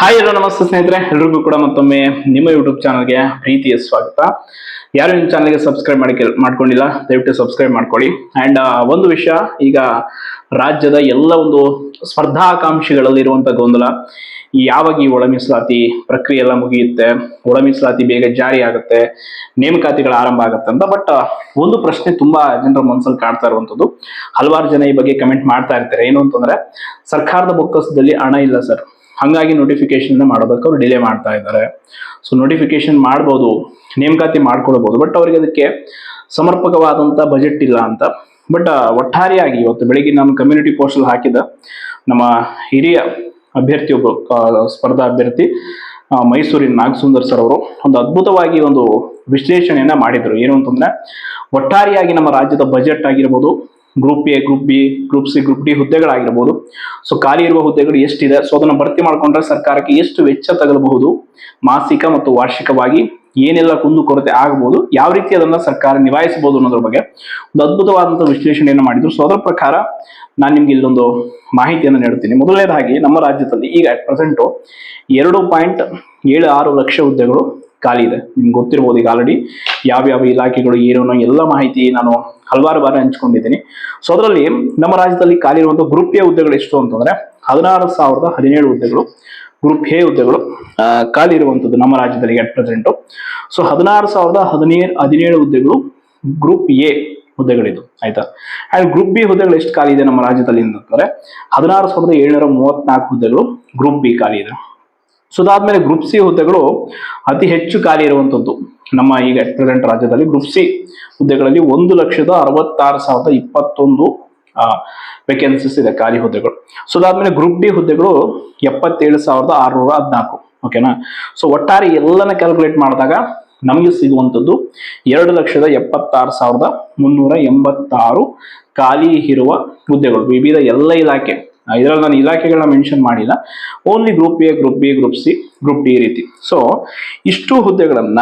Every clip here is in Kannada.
ಹಾಯ್ ಎಲ್ಲೋ ನಮಸ್ತೆ ಸ್ನೇಹಿತರೆ, ಎಲ್ರಿಗೂ ಕೂಡ ಮತ್ತೊಮ್ಮೆ ನಿಮ್ಮ ಯೂಟ್ಯೂಬ್ ಚಾನಲ್ಗೆ ಪ್ರೀತಿಯ ಸ್ವಾಗತ. ಯಾರು ನಿಮ್ಮ ಚಾನಲ್ಗೆ ಸಬ್ಸ್ಕ್ರೈಬ್ ಮಾಡಿ ಮಾಡ್ಕೊಂಡಿಲ್ಲ, ದಯವಿಟ್ಟು ಸಬ್ಸ್ಕ್ರೈಬ್ ಮಾಡ್ಕೊಳ್ಳಿ. ಅಂಡ್ ಒಂದು ವಿಷಯ, ಈಗ ರಾಜ್ಯದ ಎಲ್ಲ ಒಂದು ಸ್ಪರ್ಧಾಕಾಂಕ್ಷಿಗಳಲ್ಲಿರುವಂತ ಗೊಂದಲ ಈ ಯಾವಾಗ ಈ ಒಳ ಮೀಸಲಾತಿ ಪ್ರಕ್ರಿಯೆ ಎಲ್ಲ ಮುಗಿಯುತ್ತೆ, ಒಳ ಮೀಸಲಾತಿ ಬೇಗ ಜಾರಿ ಆಗುತ್ತೆ, ನೇಮಕಾತಿಗಳ ಆರಂಭ ಆಗುತ್ತೆ ಅಂತ. ಬಟ್ ಒಂದು ಪ್ರಶ್ನೆ ತುಂಬಾ ಜನರ ಮನಸ್ಸಲ್ಲಿ ಕಾಣ್ತಾ ಇರುವಂತದ್ದು. ಹಲವಾರು ಜನ ಈ ಬಗ್ಗೆ ಕಮೆಂಟ್ ಮಾಡ್ತಾ ಇರ್ತಾರೆ. ಏನು ಅಂತಂದ್ರೆ, ಸರ್ಕಾರದ ಬೊಕ್ಕಸದಲ್ಲಿ ಹಣ ಇಲ್ಲ ಸರ್. ಹಂಗಾಗಿ ನೋಟಿಫಿಕೇಶನ್ ಮಾಡೋದಕ್ಕೆ ಅವ್ರು ಡಿಲೇ ಮಾಡ್ತಾ ಇದ್ದಾರೆ. ಸೊ ನೋಟಿಫಿಕೇಶನ್ ಮಾಡ್ಬೋದು, ನೇಮಕಾತಿ ಮಾಡ್ಕೊಳ್ಬೋದು ಬಟ್ ಅವರಿಗೆ ಅದಕ್ಕೆ ಸಮರ್ಪಕವಾದಂಥ ಬಜೆಟ್ ಇಲ್ಲ ಅಂತ. ಬಟ್ ಒಟ್ಟಾರೆಯಾಗಿ ಇವತ್ತು ಬೆಳಿಗ್ಗೆ ನಾನು ಕಮ್ಯುನಿಟಿ ಪೋಸ್ಟಲ್ಲಿ ಹಾಕಿದ ನಮ್ಮ ಹಿರಿಯ ಅಭ್ಯರ್ಥಿಯೊಬ್ಬರು ಸ್ಪರ್ಧಾ ಅಭ್ಯರ್ಥಿ ಮೈಸೂರಿನ ನಾಗಸುಂದರ್ ಸರ್ ಅವರು ಒಂದು ಅದ್ಭುತವಾಗಿ ಒಂದು ವಿಶ್ಲೇಷಣೆಯನ್ನ ಮಾಡಿದರು. ಏನು ಅಂತಂದ್ರೆ, ಒಟ್ಟಾರೆಯಾಗಿ ನಮ್ಮ ರಾಜ್ಯದ ಬಜೆಟ್ ಆಗಿರ್ಬೋದು group A group B group C group D ಹುದ್ದೆಗಳಾಗಿರ್ಬೋದು. So ಖಾಲಿ ಇರುವ ಹುದ್ದೆಗಳು ಎಷ್ಟಿದೆ? ಸೊ ಅದನ್ನು ಭರ್ತಿ ಮಾಡಿಕೊಂಡ್ರೆ ಸರ್ಕಾರಕ್ಕೆ ಎಷ್ಟು ವೆಚ್ಚ ತಗಲಬಹುದು? ಮಾಸಿಕ ಮತ್ತು ವಾರ್ಷಿಕವಾಗಿ ಏನೆಲ್ಲ ಕುಂದು ಕೊರತೆ ಆಗಬಹುದು ಯಾವ ರೀತಿ ಅದನ್ನ ಸರ್ಕಾರ ನಿಭಾಯಿಸಬಹುದು ಅನ್ನೋದ್ರ ಬಗ್ಗೆ ಒಂದು ಅದ್ಭುತವಾದಂತಹ ವಿಶ್ಲೇಷಣೆಯನ್ನು ಮಾಡಿದ್ರು. ಸೊ ಅದರ ಪ್ರಕಾರ ನಾನು ನಿಮ್ಗೆ ಇಲ್ಲೊಂದು ಮಾಹಿತಿಯನ್ನು ನೀಡುತ್ತೀನಿ. ಮೊದಲನೇದಾಗಿ ನಮ್ಮ ರಾಜ್ಯದಲ್ಲಿ ಈಗ ಅಟ್ ಪ್ರೆಸೆಂಟು ಎರಡು ಪಾಯಿಂಟ್ ಏಳು ಆರು ಲಕ್ಷ ಹುದ್ದೆಗಳು ಖಾಲಿ ಇದೆ. ನಿಮ್ಗೆ ಗೊತ್ತಿರ್ಬೋದು ಈಗ ಆಲ್ರೆಡಿ ಯಾವ್ಯಾವ ಇಲಾಖೆಗಳು ಏನೋ ಎಲ್ಲ ಮಾಹಿತಿ ನಾನು ಹಲವಾರು ಬಾರಿ ಹಂಚ್ಕೊಂಡಿದ್ದೀನಿ. ಸೊ ಅದರಲ್ಲಿ ನಮ್ಮ ರಾಜ್ಯದಲ್ಲಿ ಖಾಲಿ ಇರುವಂತಹ ಗ್ರೂಪ್ ಎ ಹುದ್ದೆಗಳು ಎಷ್ಟು ಅಂತಂದ್ರೆ ಹದಿನಾರು ಸಾವಿರದ ಹದಿನೇಳು ಹುದ್ದೆಗಳು ಗ್ರೂಪ್ ಎ ಹುದ್ದೆಗಳು ಖಾಲಿ ಇರುವಂಥದ್ದು ನಮ್ಮ ರಾಜ್ಯದಲ್ಲಿ ಅಟ್ ಪ್ರೆಸೆಂಟು ಸೊ ಹದಿನಾರು ಸಾವಿರದ ಹದಿನೇಳು ಹದಿನೇಳು ಹುದ್ದೆಗಳು ಗ್ರೂಪ್ ಎ ಹುದ್ದೆಗಳಿದು ಆಯ್ತಾ? ಅಂಡ್ ಗ್ರೂಪ್ ಬಿ ಹುದ್ದೆಗಳು ಎಷ್ಟು ಖಾಲಿ ಇದೆ ನಮ್ಮ ರಾಜ್ಯದಲ್ಲಿ ಅಂತಂದ್ರೆ ಹದಿನಾರು ಸಾವಿರದ ಏಳ್ನೂರ ಮೂವತ್ನಾಲ್ಕು ಹುದ್ದೆಗಳು ಗ್ರೂಪ್ ಬಿ ಖಾಲಿ ಇದೆ. ಸೊ ಅದಾದ್ಮೇಲೆ ಗ್ರೂಪ್ ಸಿ ಹುದ್ದೆಗಳು ಅತಿ ಹೆಚ್ಚು ಖಾಲಿ ಇರುವಂತದ್ದು. ನಮ್ಮ ಈಗ ಅಟ್ ಪ್ರೆಸೆಂಟ್ ರಾಜ್ಯದಲ್ಲಿ ಗ್ರೂಪ್ ಸಿ ಹುದ್ದೆಗಳಲ್ಲಿ ಒಂದು ಲಕ್ಷದ ಅರವತ್ತಾರು ಸಾವಿರದ ಇಪ್ಪತ್ತೊಂದು ವೇಕೆನ್ಸೀಸ್ ಇದೆ ಖಾಲಿ ಹುದ್ದೆಗಳು. ಸೊ ಅದಾದ್ಮೇಲೆ ಗ್ರೂಪ್ ಡಿ ಹುದ್ದೆಗಳು ಎಪ್ಪತ್ತೇಳು ಸಾವಿರದ ಆರುನೂರ ಹದಿನಾಲ್ಕು. ಓಕೆನಾ ಸೊ ಒಟ್ಟಾರೆ ಎಲ್ಲನ ಕ್ಯಾಲ್ಕುಲೇಟ್ ಮಾಡಿದಾಗ ನಮಗೆ ಸಿಗುವಂಥದ್ದು ಎರಡು ಲಕ್ಷದ ಎಪ್ಪತ್ತಾರು ಸಾವಿರದ ಮುನ್ನೂರ ಎಂಬತ್ತಾರು ಖಾಲಿ ಇರುವ ಹುದ್ದೆಗಳು. ವಿವಿಧ ಎಲ್ಲ ಇಲಾಖೆ ಇದರಲ್ಲಿ ನಾನು ಇಲಾಖೆಗಳನ್ನ ಮೆನ್ಷನ್ ಮಾಡಿಲ್ಲ. Only group A group B group C group D ರೀತಿ. ಸೊ ಇಷ್ಟು ಹುದ್ದೆಗಳನ್ನ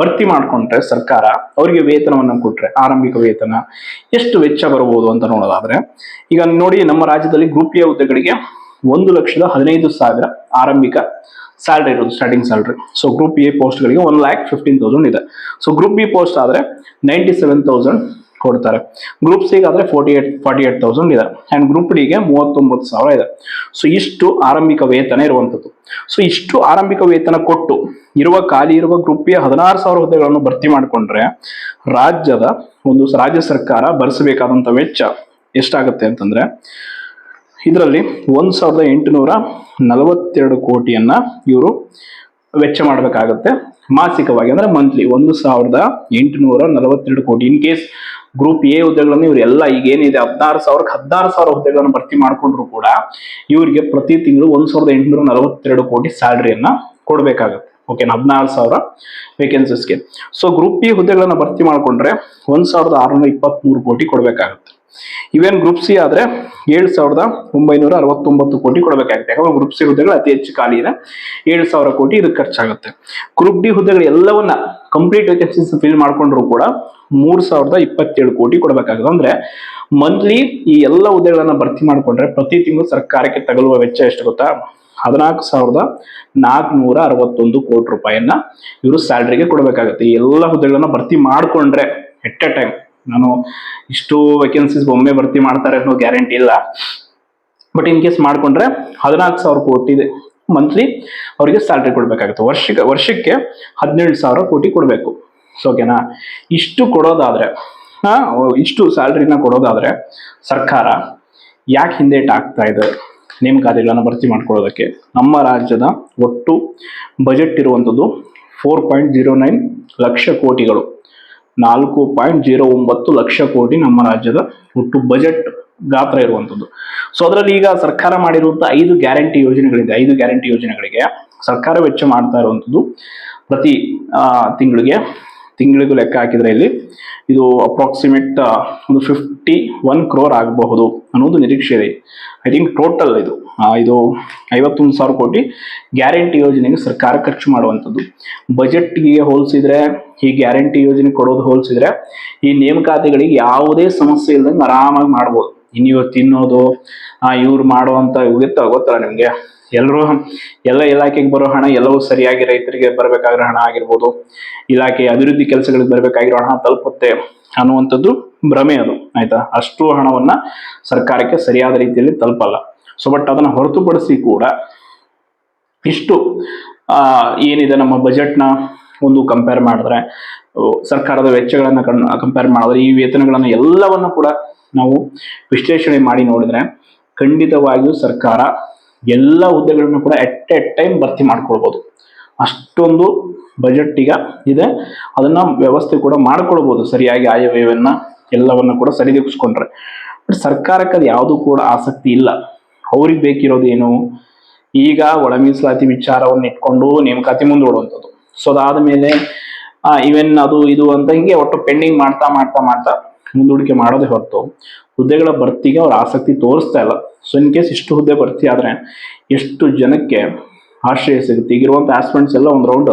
ಭರ್ತಿ ಮಾಡಿಕೊಂಡ್ರೆ ಸರ್ಕಾರ ಅವರಿಗೆ ವೇತನವನ್ನು ಕೊಟ್ಟರೆ ಆರಂಭಿಕ ವೇತನ, ಎಷ್ಟು ವೆಚ್ಚ ಬರಬಹುದು ಅಂತ ನೋಡೋದಾದ್ರೆ, ಈಗ ನೋಡಿ ನಮ್ಮ ರಾಜ್ಯದಲ್ಲಿ ಗ್ರೂಪ್ ಎ ಹುದ್ದೆಗಳಿಗೆ ಒಂದು ಲಕ್ಷದ ಹದಿನೈದು ಸಾವಿರ ಆರಂಭಿಕ ಸ್ಯಾಲ್ರಿ ಇರೋದು starting salary so group A ಪೋಸ್ಟ್ಗಳಿಗೆ one lakh fifteen thousand ಇದೆ. ಸೊ ಗ್ರೂಪ್ ಬಿ ಪೋಸ್ಟ್ ಆದರೆ ನೈಂಟಿ ಸೆವೆನ್ ತೌಸಂಡ್ ಕೊಡ್ತಾರೆ. ಗ್ರೂಪ್ ಸಿಗೆ ಆದರೆ forty eight forty eight thousand ಇದೆ ಆ್ಯಂಡ್ ಗ್ರೂಪ್ ಡಿಗೆ ಮೂವತ್ತೊಂಬತ್ತು ಸಾವಿರ ಇದೆ. ಸೊ ಇಷ್ಟು ಆರಂಭಿಕ ವೇತನ ಇರುವಂಥದ್ದು ಸೊ ಇಷ್ಟು ಆರಂಭಿಕ ವೇತನ ಕೊಟ್ಟು, ಇರುವ ಖಾಲಿ ಇರುವ ಗ್ರೂಪ್ಗೆ ಹದಿನಾರು ಸಾವಿರ ಹುದ್ದೆಗಳನ್ನು ಭರ್ತಿ ಮಾಡಿಕೊಂಡ್ರೆ, ರಾಜ್ಯದ ಒಂದು ರಾಜ್ಯ ಸರ್ಕಾರ ಭರಿಸಬೇಕಾದಂಥ ವೆಚ್ಚ ಎಷ್ಟಾಗುತ್ತೆ ಅಂತಂದ್ರೆ, ಇದರಲ್ಲಿ ಒಂದು ಸಾವಿರದ ಎಂಟುನೂರ ನಲವತ್ತೆರಡು ಕೋಟಿಯನ್ನ ಇವರು ವೆಚ್ಚ ಮಾಡಬೇಕಾಗುತ್ತೆ. ಮಾಸಿಕವಾಗಿ ಅಂದ್ರೆ ಮಂತ್ಲಿ ಒಂದು ಸಾವಿರದ ಎಂಟುನೂರ ನಲವತ್ತೆರಡು ಕೋಟಿ ಇನ್ ಕೇಸ್ ಗ್ರೂಪ್ ಎ ಹುದ್ದೆಗಳನ್ನು ಇವರೆಲ್ಲ ಈಗ ಏನಿದೆ, ಹದಿನಾರು ಸಾವಿರಕ್ಕೆ ಹದಿನಾರು ಸಾವಿರ ಹುದ್ದೆಗಳನ್ನು ಭರ್ತಿ ಮಾಡಿಕೊಂಡ್ರು ಕೂಡ ಇವರಿಗೆ ಪ್ರತಿ ತಿಂಗಳು ಒಂದು ಸಾವಿರದ ಎಂಟುನೂರ ನಲವತ್ತೆರಡು ಕೋಟಿ ಸ್ಯಾಲ್ರಿಯನ್ನ ಕೊಡಬೇಕಾಗುತ್ತೆ. ಓಕೆನಾ ಹದಿನಾರು ಸಾವಿರ ವೇಕೆನ್ಸೀಸ್ಗೆ ಸೊ ಗ್ರೂಪ್ ಬಿ ಹುದ್ದೆಗಳನ್ನು ಭರ್ತಿ ಮಾಡಿಕೊಂಡ್ರೆ ಒಂದ್ ಸಾವಿರದ ಆರುನೂರ ಇಪ್ಪತ್ಮೂರು ಕೋಟಿ ಕೊಡಬೇಕಾಗುತ್ತೆ. ಇವೇನು ಗ್ರೂಪ್ ಸಿ ಆದ್ರೆ ಏಳು ಸಾವಿರದ ಒಂಬೈನೂರ ಅರವತ್ತೊಂಬತ್ತು ಕೋಟಿ ಕೊಡಬೇಕಾಗುತ್ತೆ. ಯಾಕಂದ್ರೆ ಗ್ರೂಪ್ ಸಿ ಹುದ್ದೆಗಳು ಅತಿ ಹೆಚ್ಚು ಖಾಲಿ ಇದೆ. ಏಳು ಸಾವಿರ ಕೋಟಿ ಇದಕ್ಕೆ ಖರ್ಚಾಗುತ್ತೆ. ಗ್ರೂಪ್ ಡಿ ಹುದ್ದೆಗಳು ಎಲ್ಲವನ್ನ ಕಂಪ್ಲೀಟ್ ವೇಕೆನ್ಸೀಸ್ ಫಿಲ್ ಮಾಡ್ಕೊಂಡ್ರು ಕೂಡ ಮೂರ್ ಸಾವಿರದ ಇಪ್ಪತ್ತೇಳು ಕೋಟಿ ಕೊಡಬೇಕಾಗುತ್ತೆ. ಅಂದ್ರೆ ಮಂತ್ಲಿ ಈ ಎಲ್ಲ ಹುದ್ದೆಗಳನ್ನ ಭರ್ತಿ ಮಾಡಿಕೊಂಡ್ರೆ ಪ್ರತಿ ತಿಂಗಳು ಸರ್ಕಾರಕ್ಕೆ ತಗಲುವ ವೆಚ್ಚ ಎಷ್ಟು ಗೊತ್ತಾ? ಹದಿನಾಲ್ಕು ಸಾವಿರದ ನಾಲ್ಕುನೂರ ಅರವತ್ತೊಂದು ಕೋಟಿ ರೂಪಾಯಿಯನ್ನ ಇವರು ಸ್ಯಾಲ್ರಿಗೆ ಕೊಡಬೇಕಾಗುತ್ತೆ. ಈ ಎಲ್ಲ ಹುದ್ದೆಗಳನ್ನ ಭರ್ತಿ ಮಾಡಿಕೊಂಡ್ರೆ ಎಟ್ ಎ ಟೈಮ್ ನಾನು ಇಷ್ಟು ವೇಕೆನ್ಸೀಸ್ ಒಮ್ಮೆ ಭರ್ತಿ ಮಾಡ್ತಾರೆ ಅನ್ನೋ ಗ್ಯಾರಂಟಿ ಇಲ್ಲ. ಬಟ್ ಇನ್ ಕೇಸ್ ಮಾಡ್ಕೊಂಡ್ರೆ ಹದಿನಾಲ್ಕು ಸಾವಿರ ಕೋಟಿ ಮಂತ್ಲಿ ಅವರಿಗೆ ಸ್ಯಾಲ್ರಿ ಕೊಡಬೇಕಾಗುತ್ತೆ. ವರ್ಷಕ್ಕೆ ವರ್ಷಕ್ಕೆ ಹದಿನೇಳು ಸಾವಿರ ಕೋಟಿ ಕೊಡಬೇಕು. ಸೊ ಓಕೆನಾ ಇಷ್ಟು ಕೊಡೋದಾದ್ರೆ ಇಷ್ಟು ಸ್ಯಾಲ್ರಿನ ಕೊಡೋದಾದ್ರೆ ಸರ್ಕಾರ ಯಾಕೆ ಹಿಂದೇಟ್ ಆಗ್ತಾ ಇದೆ? ನೇಮಕಾತಿಗಳನ್ನು ಭರ್ತಿ ಮಾಡ್ಕೊಳ್ಳೋದಕ್ಕೆ ನಮ್ಮ ರಾಜ್ಯದ ಒಟ್ಟು ಬಜೆಟ್ ಇರುವಂಥದ್ದು four point zero nine lakh ಕೋಟಿಗಳು. ನಾಲ್ಕು ಪಾಯಿಂಟ್ ಜೀರೋ ಒಂಬತ್ತು ಲಕ್ಷ ಕೋಟಿ ನಮ್ಮ ರಾಜ್ಯದ ಒಟ್ಟು ಬಜೆಟ್ ಗಾತ್ರ ಇರುವಂಥದ್ದು. ಸೊ ಅದರಲ್ಲಿ ಈಗ ಸರ್ಕಾರ ಮಾಡಿರುವಂತಹ ಐದು ಗ್ಯಾರಂಟಿ ಯೋಜನೆಗಳಿದೆ. ಐದು ಗ್ಯಾರಂಟಿ ಯೋಜನೆಗಳಿಗೆ ಸರ್ಕಾರ ವೆಚ್ಚ ಮಾಡ್ತಾ ಇರುವಂಥದ್ದು ಪ್ರತಿ ತಿಂಗಳಿಗೆ. ತಿಂಗಳಿಗೂ ಲೆಕ್ಕ ಹಾಕಿದ್ರೆ ಇಲ್ಲಿ ಇದು ಅಪ್ರಾಕ್ಸಿಮೇಟ್ ಒಂದು ಫಿಫ್ಟಿ ಒನ್ ಕ್ರೋರ್ ಆಗಬಹುದು ಅನ್ನೋದು ನಿರೀಕ್ಷೆ ಇದೆ. ಐ ಥಿಂಕ್ ಟೋಟಲ್ ಇದು ಇದು ಐವತ್ತೊಂದು ಸಾವಿರ ಕೋಟಿ ಗ್ಯಾರಂಟಿ ಯೋಜನೆಗೆ ಸರ್ಕಾರ ಖರ್ಚು ಮಾಡುವಂಥದ್ದು. ಬಜೆಟ್ಗೆ ಹೋಲಿಸಿದ್ರೆ, ಈ ಗ್ಯಾರಂಟಿ ಯೋಜನೆ ಕೊಡೋದು ಹೋಲಿಸಿದ್ರೆ ಈ ನೇಮಕಾತಿಗಳಿಗೆ ಯಾವುದೇ ಸಮಸ್ಯೆ ಇಲ್ದಂಗೆ ಆರಾಮಾಗಿ ಮಾಡ್ಬೋದು. ಇನ್ನು ಇವ್ರು ತಿನ್ನೋದು, ಆ ಇವ್ರು ಮಾಡುವಂತ ಇವತ್ತ ಗೊತ್ತಲ್ಲ ನಿಮ್ಗೆ? ಎಲ್ಲರೂ ಎಲ್ಲ ಇಲಾಖೆಗೆ ಬರೋ ಹಣ ಎಲ್ಲವೂ ಸರಿಯಾಗಿ ರೈತರಿಗೆ ಬರಬೇಕಾಗಿರೋ ಹಣ ಆಗಿರ್ಬೋದು. ಇಲಾಖೆ ಅಭಿವೃದ್ಧಿ ಕೆಲಸಗಳಿಗೆ ಬರಬೇಕಾಗಿರೋ ಹಣ ತಲುಪುತ್ತೆ ಅನ್ನುವಂಥದ್ದು ಭ್ರಮೆ ಅದು, ಆಯ್ತಾ? ಅಷ್ಟು ಹಣವನ್ನ ಸರ್ಕಾರಕ್ಕೆ ಸರಿಯಾದ ರೀತಿಯಲ್ಲಿ ತಲುಪಲ್ಲ. ಸೊ ಬಟ್ ಅದನ್ನ ಹೊರತುಪಡಿಸಿ ಕೂಡ ಇಷ್ಟು ಏನಿದೆ ನಮ್ಮ ಬಜೆಟ್ನ ಒಂದು ಕಂಪೇರ್ ಮಾಡಿದ್ರೆ ಸರ್ಕಾರದ ವೆಚ್ಚಗಳನ್ನ ಕಂಪೇರ್ ಮಾಡಿದ್ರೆ, ಈ ವೇತನಗಳನ್ನು ಎಲ್ಲವನ್ನು ಕೂಡ ನಾವು ವಿಶ್ಲೇಷಣೆ ಮಾಡಿ ನೋಡಿದ್ರೆ ಖಂಡಿತವಾಗಿಯೂ ಸರ್ಕಾರ ಎಲ್ಲ ಹುದ್ದೆಗಳನ್ನು ಕೂಡ ಎಟ್ ಎ ಟೈಮ್ ಭರ್ತಿ ಮಾಡ್ಕೊಳ್ಬೋದು. ಅಷ್ಟೊಂದು ಬಜೆಟ್ ಈಗ ಇದೆ. ಅದನ್ನ ವ್ಯವಸ್ಥೆ ಕೂಡ ಮಾಡ್ಕೊಳ್ಬೋದು. ಸರಿಯಾಗಿ ಆಯವ್ಯವನ್ನ ಎಲ್ಲವನ್ನ ಕೂಡ ಸರಿದೂಗಿಸ್ಕೊಂಡ್ರೆ. ಬಟ್ ಸರ್ಕಾರಕ್ಕೆ ಅದು ಯಾವುದೂ ಕೂಡ ಆಸಕ್ತಿ ಇಲ್ಲ. ಅವ್ರಿಗೆ ಬೇಕಿರೋದು ಏನು? ಈಗ ಒಳ ಮೀಸಲಾತಿ ವಿಚಾರವನ್ನು ಇಟ್ಕೊಂಡು ನೇಮಕಾತಿ ಮುಂದೂಡುವಂಥದ್ದು. ಸೊ ಅದಾದ ಮೇಲೆ ಇವೆನ್ ಅದು ಇದು ಅಂತ ಹಿಂಗೆ ಒಟ್ಟು ಪೆಂಡಿಂಗ್ ಮಾಡ್ತಾ ಮಾಡ್ತಾ ಮಾಡ್ತಾ ಮುಂದೂಡಿಕೆ ಮಾಡೋದೇ ಹೊರತು ಹುದ್ದೆಗಳ ಭರ್ತಿಗೆ ಅವ್ರು ಆಸಕ್ತಿ ತೋರಿಸ್ತಾ ಇಲ್ಲ. ಸೊ ಇನ್ ಕೇಸ್ ಇಷ್ಟು ಹುದ್ದೆ ಭರ್ತಿ ಆದರೆ ಎಷ್ಟು ಜನಕ್ಕೆ ಆಶ್ರಯ ಸಿಗುತ್ತೆ? ಈಗಿರುವಂಥ ಆಸ್ಪೆಂಟ್ಸ್ ಎಲ್ಲ ಒಂದು ರೌಂಡ್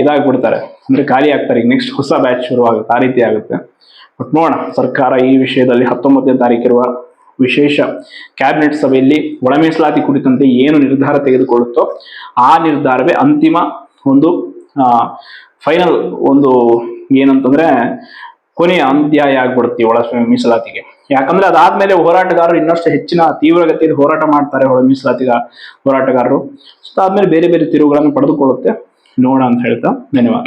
ಇದಾಗ್ಬಿಡ್ತಾರೆ. ಅಂದರೆ ಖಾಲಿ ಆಗ್ತಾರೆ. ಈಗ ನೆಕ್ಸ್ಟ್ ಹೊಸ ಬ್ಯಾಚ್ ಶುರುವಾಗುತ್ತೆ. ಆ ರೀತಿ ಆಗುತ್ತೆ. ಬಟ್ ನೋಡೋಣ. ಸರ್ಕಾರ ಈ ವಿಷಯದಲ್ಲಿ ಹತ್ತೊಂಬತ್ತನೇ ತಾರೀಕಿರುವ ವಿಶೇಷ ಕ್ಯಾಬಿನೆಟ್ ಸಭೆಯಲ್ಲಿ ಒಳ ಮೀಸಲಾತಿ ಕುರಿತಂತೆ ಏನು ನಿರ್ಧಾರ ತೆಗೆದುಕೊಳ್ಳುತ್ತೋ ಆ ನಿರ್ಧಾರವೇ ಅಂತಿಮ ಒಂದು ಫೈನಲ್ ಒಂದು ಏನಂತಂದ್ರೆ ಕೊನೆಯ ಅಂತ್ಯಾಯ ಆಗ್ಬಿಡುತ್ತೆ ಒಳಸ್ವಾಮಿ ಒಳ ಮೀಸಲಾತಿಗೆ. ಯಾಕಂದ್ರೆ ಅದಾದ್ಮೇಲೆ ಹೋರಾಟಗಾರರು ಇನ್ನಷ್ಟು ಹೆಚ್ಚಿನ ತೀವ್ರಗತಿಯಲ್ಲಿ ಹೋರಾಟ ಮಾಡ್ತಾರೆ ಒಳ ಮೀಸಲಾತಿಗ ಹೋರಾಟಗಾರರು. ಸೊ ಆದ್ಮೇಲೆ ಬೇರೆ ಬೇರೆ ತಿರುವುಗಳನ್ನು ಪಡೆದುಕೊಳ್ಳುತ್ತೆ. ನೋಡೋಣ ಅಂತ ಹೇಳ್ತಾ ಧನ್ಯವಾದ.